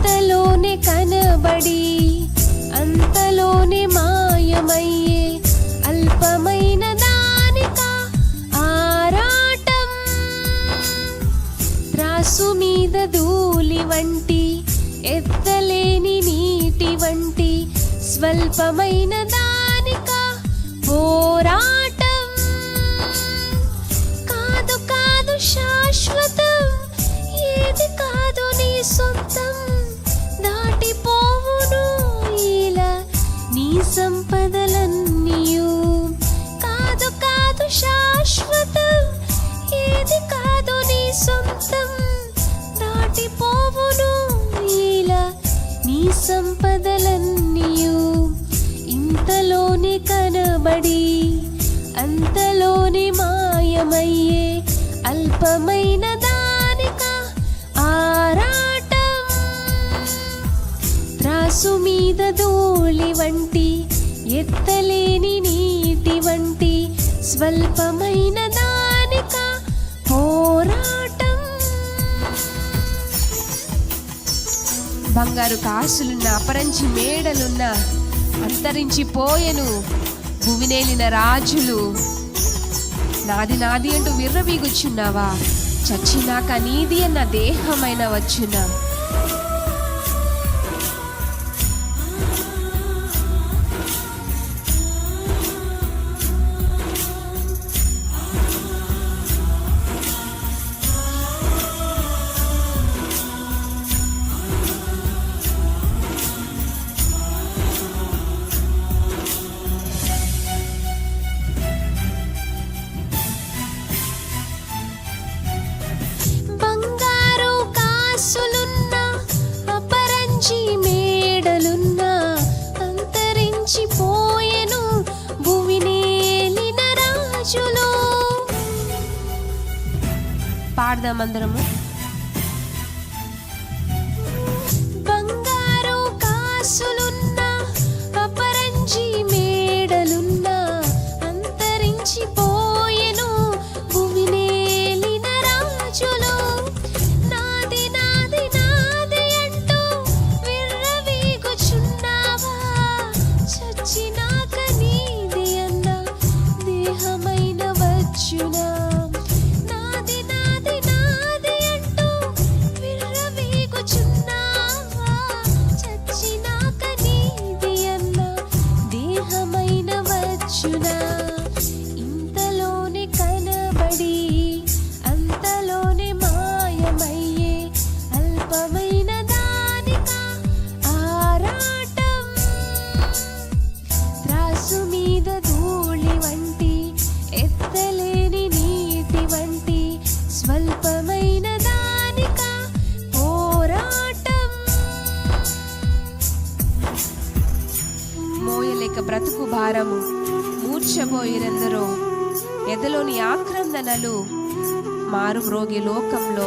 అంతలోనే కనబడి అంతలోనే మాయమయ్యే అల్పమైన దానిక ఆరాటం. త్రాసు మీద ధూళి వంటి ఎత్తలేని నీటి వంటి స్వల్పమైన దానిక ఓ సంపదలన్నీయు. కాదు కాదు శాశ్వతం ఏది కాదు నీ సొంతం. దాటిపోవును ఇలా నీ సంపదలన్నీయు. ఇంతలోనే కనబడి అంతలోనే మాయమయ్యే అల్పమైన ఆకాశు మీద ధూళి వంటి ఎత్తలేని నీటి వంటి స్వల్పమైన దానిక పోరాటం. బంగారు కాసులున్న అపరంచి మేడలున్న అంతరించిపోయెను భువినేలిన రాజులు. నాది నాది అంటూ విర్రవీగుచున్నావా? చచ్చినాక నీది అన్న దేహమైన వచ్చున్నా పాడదాం అందరము. వచ్చునా ఇంతలోనే కనబడి అంతలోనే మాయమయ్యే అల్పమైన దానిక ఆరాటం. త్రాసు మీద ధూళి వంటి ఎత్తలేని నీటి వంటి స్వల్పమైన దానిక పోరాటం. మోయలేక బ్రతుకు భారము. మూర్ఛపోయినందరో ఎదలోని ఆక్రందనలు మారు మ్రోగి లోకంలో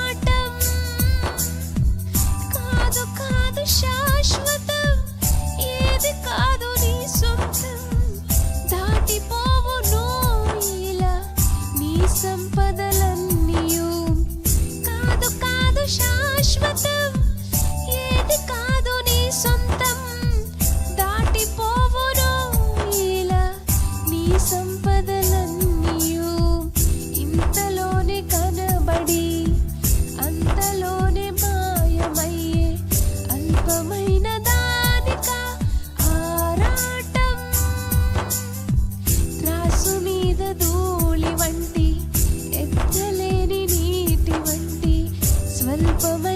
ఈ సంపదలన్నీయు ఇంతలోనే కనబడి అంతలోనే మాయమయ్యే అల్పమైన దానిక ఆరాటం. త్రాసు మీద ధూళి వంటి ఎత్తలేని నీటి వంటి స్వల్పమైన